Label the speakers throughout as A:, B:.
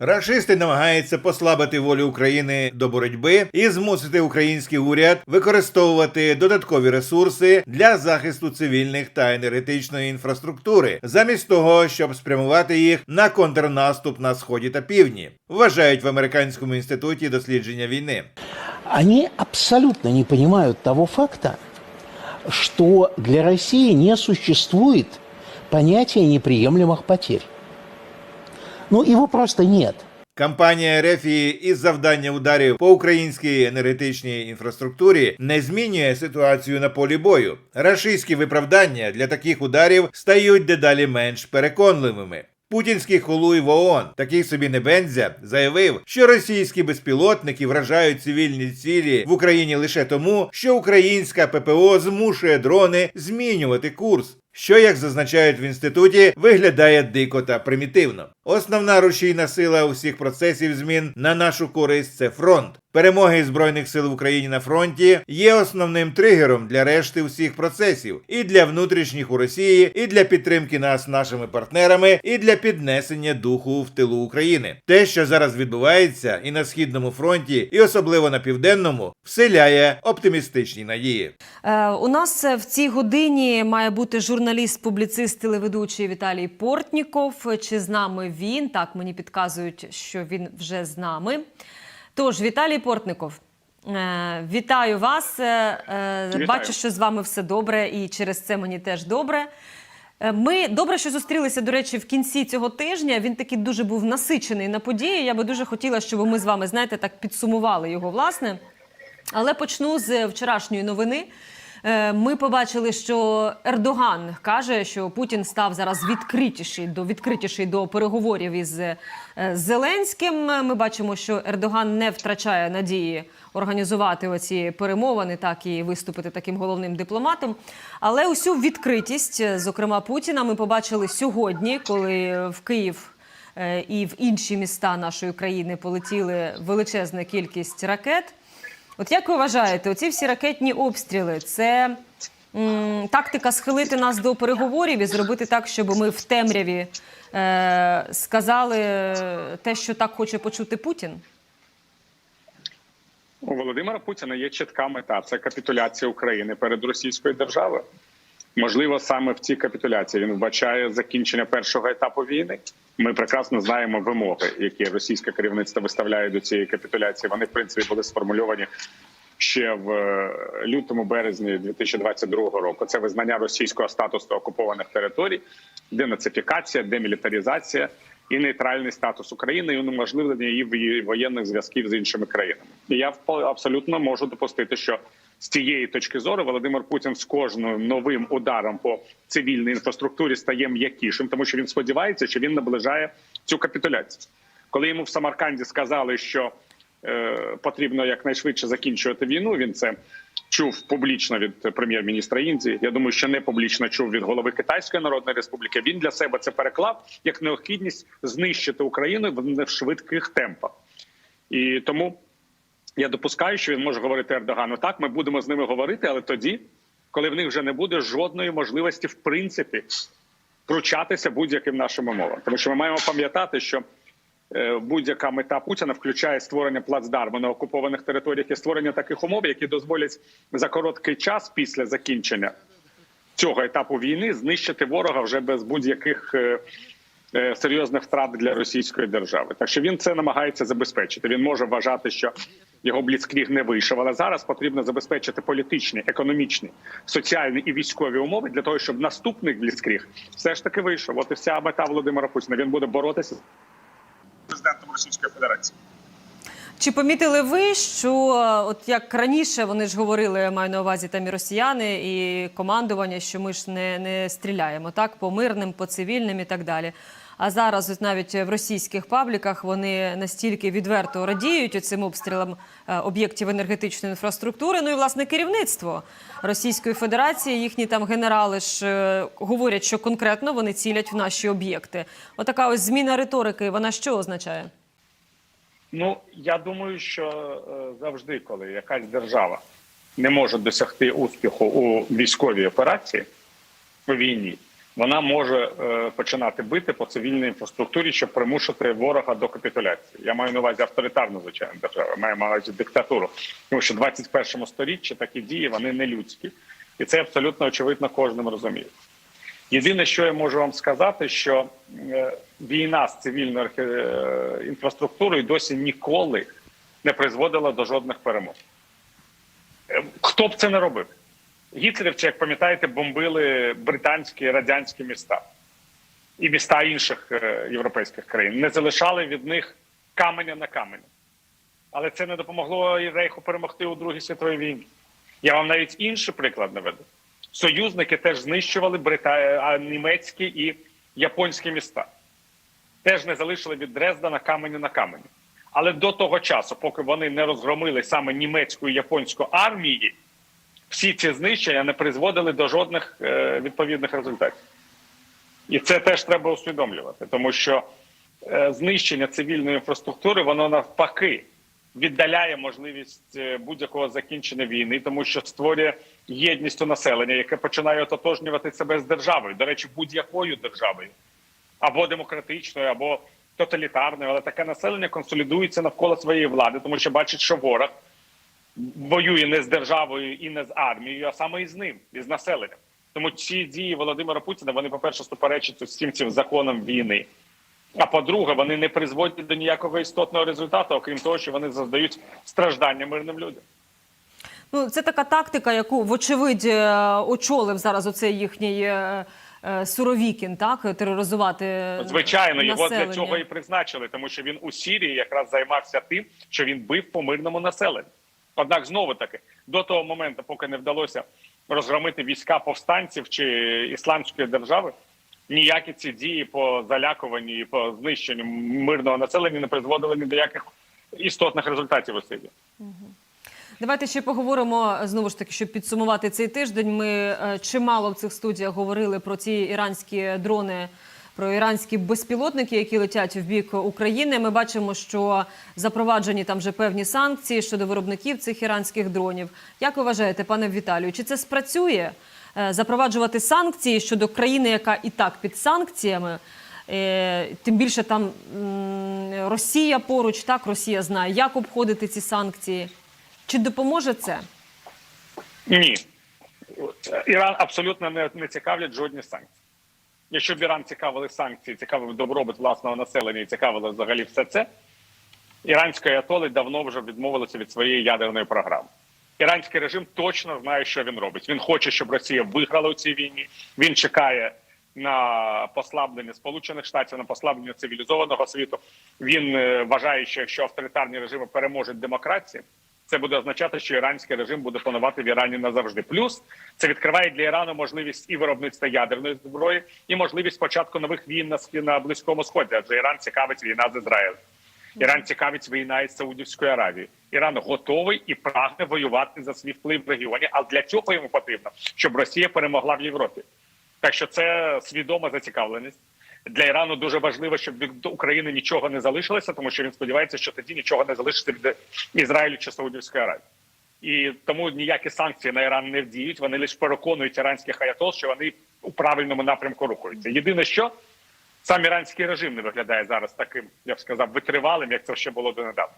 A: Рашисти намагаються послабити волю України до боротьби і змусити український уряд використовувати додаткові ресурси для захисту цивільних та енергетичної інфраструктури, замість того, щоб спрямувати їх на контрнаступ на сході та півдні, вважають в американському інституті дослідження війни.
B: Они абсолютно не понимают того факта, что для России не существует понятия неприемлемых потерь. Ну, его просто нет.
A: Кампанія Рефії із завдання ударів по українській енергетичній інфраструктурі не змінює ситуацію на полі бою. Рашистські виправдання для таких ударів стають дедалі менш переконливими. Путінський холуй в ООН, такий собі Небензя, заявив, що російські безпілотники вражають цивільні цілі в Україні лише тому, що українська ППО змушує дрони змінювати курс. Що, як зазначають в інституті, виглядає дико та примітивно. Основна рушійна сила усіх процесів змін на нашу користь це фронт. Перемоги збройних сил в Україні на фронті є основним тригером для решти всіх процесів і для внутрішніх у Росії, і для підтримки нас нашими партнерами, і для піднесення духу в тилу України. Те, що зараз відбувається, і на східному фронті, і особливо на південному, вселяє оптимістичні надії.
C: Е, у нас в цій годині має бути журналіст, публіцист, телеведучий Віталій Портніков. Чи з нами він? Так, мені підказують, що він вже з нами. Тож, Віталій Портников, е, вітаю вас. Е, е,
D: Вітаю.
C: Бачу, що з вами все добре, і через це мені теж добре. Ми добре, що зустрілися, до речі, в кінці цього тижня. Він такий дуже був насичений на події. Я би дуже хотіла, щоб ми з вами, знаєте, так підсумували його, власне. Але почну з вчорашньої новини. Е, Ми побачили, що Ердоган каже, що Путін став зараз відкритіший до відкритіший до переговорів із е, Зеленським. Ми бачимо, що Ердоган не втрачає надії організувати оці перемовини, так і виступити таким головним дипломатом. Але усю відкритість, е, зокрема Путіна, ми побачили сьогодні, коли в Київ і в інші міста нашої країни полетіли величезна кількість ракет. От як ви вважаєте, оці всі ракетні обстріли це м, тактика схилити нас до переговорів і зробити так, щоб ми в темряві е, сказали те, що так хоче почути Путін?
D: У Володимира Путіна є чітка мета це капітуляція України перед Російською державою. Можливо, саме в цій капітуляції він вбачає закінчення першого етапу війни. Ми прекрасно знаємо вимоги, які російське керівництво виставляє до цієї капітуляції. Вони в принципі були сформульовані ще в е, лютому березні 2022 року. Це визнання російського статусу окупованих територій, денацифікація, демілітаризація і нейтральний статус України, і унеможливлення її воєнних зв'язків з іншими країнами. І я абсолютно можу допустити, що з цієї точки зору Володимир Путін з кожним новим ударом по цивільній інфраструктурі стає м'якішим, тому що він сподівається, що він наближає цю капітуляцію. Коли йому в Самарканді сказали, що е, потрібно якнайшвидше закінчувати війну, він це чув публічно від прем'єр-міністра Індії. Я думаю, що не публічно чув від голови Китайської Народної Республіки. Він для себе це переклав як необхідність знищити Україну в швидких темпах. І тому я допускаю, що він може говорити Ердогану. Так, ми будемо з ними говорити, але тоді, коли в них вже не буде жодної можливості, в принципі, втручатися будь-яким нашим умовам. Тому що ми маємо пам'ятати, що е, будь-яка мета Путіна включає створення плацдарму на окупованих територіях і створення таких умов, які дозволять за короткий час після закінчення цього етапу війни знищити ворога вже без будь-яких е, серйозних втрат для російської держави. Так що він це намагається забезпечити. Він може вважати, що його бліцкріг не вийшов, але зараз потрібно забезпечити політичні, економічні, соціальні і військові умови для того, щоб наступний бліцкріг все ж таки вийшов. От і вся мета Володимира Путіна. Він буде боротися з президентом Російської Федерації.
C: Чи помітили ви, що е, от як раніше вони ж говорили, я маю на увазі там і росіяни, і командування, що ми ж не, не стріляємо так по мирним, по цивільним і так далі. А зараз, от навіть в російських пабліках, вони настільки відверто радіють цим обстрілам е, об'єктів енергетичної інфраструктури. Ну і власне керівництво Російської Федерації, їхні там генерали ж е, говорять, що конкретно вони цілять в наші об'єкти. Отака ось зміна риторики. Вона що означає?
D: Ну я думаю, що е, завжди, коли якась держава не може досягти успіху у військовій операції у війні, вона може е, починати бити по цивільній інфраструктурі, щоб примусити ворога до капітуляції. Я маю на увазі авторитарну звичайно державу, маю на увазі диктатуру, тому що в 21 сторіччі такі дії вони не людські, і це абсолютно очевидно кожним розуміє. Єдине, що я можу вам сказати, що е, війна з цивільною е, інфраструктурою досі ніколи не призводила до жодних перемог. Хто б це не робив? Гітлерівці, як пам'ятаєте, бомбили британські радянські міста і міста інших е, європейських країн. Не залишали від них каменя на камені. Але це не допомогло Рейху перемогти у Другій світовій війні. Я вам навіть інший приклад наведу. Союзники теж знищували брита... а, німецькі і японські міста. Теж не залишили від Дрездена на камені на камені. Але до того часу, поки вони не розгромили саме німецьку і японську армії, всі ці знищення не призводили до жодних е, відповідних результатів. І це теж треба усвідомлювати, тому що е, знищення цивільної інфраструктури воно навпаки віддаляє можливість е, будь-якого закінчення війни, тому що створює єдність у населення, яке починає ототожнювати себе з державою. До речі, будь-якою державою або демократичною, або тоталітарною, але таке населення консолідується навколо своєї влади, тому що бачить, що ворог воює не з державою і не з армією, а саме із ним, із населенням. Тому ці дії Володимира Путіна вони, по-перше, суперечать всім цим законам війни. А по-друге, вони не призводять до ніякого істотного результату, окрім того, що вони завдають страждання мирним людям.
C: Ну, це така тактика, яку, вочевидь, е, очолив зараз оцей їхній е, е, Суровікін, так? Тероризувати.
D: Звичайно, його
C: населення.
D: для цього і призначили, тому що він у Сірії якраз займався тим, що він бив по мирному населенню. Однак, знову таки, до того моменту, поки не вдалося розгромити війська повстанців чи ісламської держави, ніякі ці дії по залякуванню і по знищенню мирного населення не призводили ні до яких істотних результатів у Сирії.
C: Давайте ще поговоримо знову ж таки, щоб підсумувати цей тиждень. Ми е, чимало в цих студіях говорили про ці іранські дрони, про іранські безпілотники, які летять в бік України. Ми бачимо, що запроваджені там вже певні санкції щодо виробників цих іранських дронів. Як ви вважаєте, пане Віталію, чи це спрацює е, запроваджувати санкції щодо країни, яка і так під санкціями? Е, Тим більше там Росія поруч, так Росія знає, як обходити ці санкції. Чи допоможе це?
D: Ні, Іран абсолютно не, не цікавлять жодні санкції. Якщо б Іран цікавили санкції, цікавив добробут власного населення і цікавило взагалі все це, іранські атоли давно вже відмовилися від своєї ядерної програми. Іранський режим точно знає, що він робить. Він хоче, щоб Росія виграла у цій війні. Він чекає на послаблення Сполучених Штатів, на послаблення цивілізованого світу. Він е, вважає, що якщо авторитарні режими переможуть демократії, це буде означати, що іранський режим буде панувати в Ірані назавжди. Плюс це відкриває для Ірану можливість і виробництва ядерної зброї, і можливість початку нових війн на на близькому сході. Адже Іран цікавить війна з Ізраїлем. Іран цікавить війна із Саудівською Аравією. Іран готовий і прагне воювати за свій вплив в регіоні. А для цього йому потрібно, щоб Росія перемогла в Європі. Так що це свідома зацікавленість. Для Ірану дуже важливо, щоб від України нічого не залишилося, тому що він сподівається, що тоді нічого не залишиться від Ізраїлю чи Саудівської Аравії. І тому ніякі санкції на Іран не вдіють. Вони лише переконують іранських аятол, що вони у правильному напрямку рухаються. Єдине, що сам іранський режим не виглядає зараз таким, я б сказав, витривалим, як це ще було донедавна.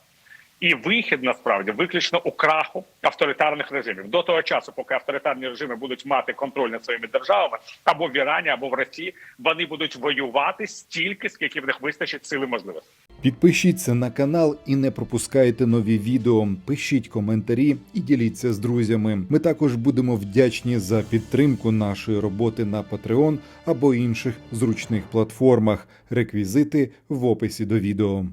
D: І вихід насправді виключно у краху авторитарних режимів до того часу, поки авторитарні режими будуть мати контроль над своїми державами або в Ірані, або в Росії, вони будуть воювати стільки, скільки в них вистачить сили можливостей.
E: Підпишіться на канал і не пропускайте нові відео. Пишіть коментарі і діліться з друзями. Ми також будемо вдячні за підтримку нашої роботи на Patreon або інших зручних платформах. Реквізити в описі до відео.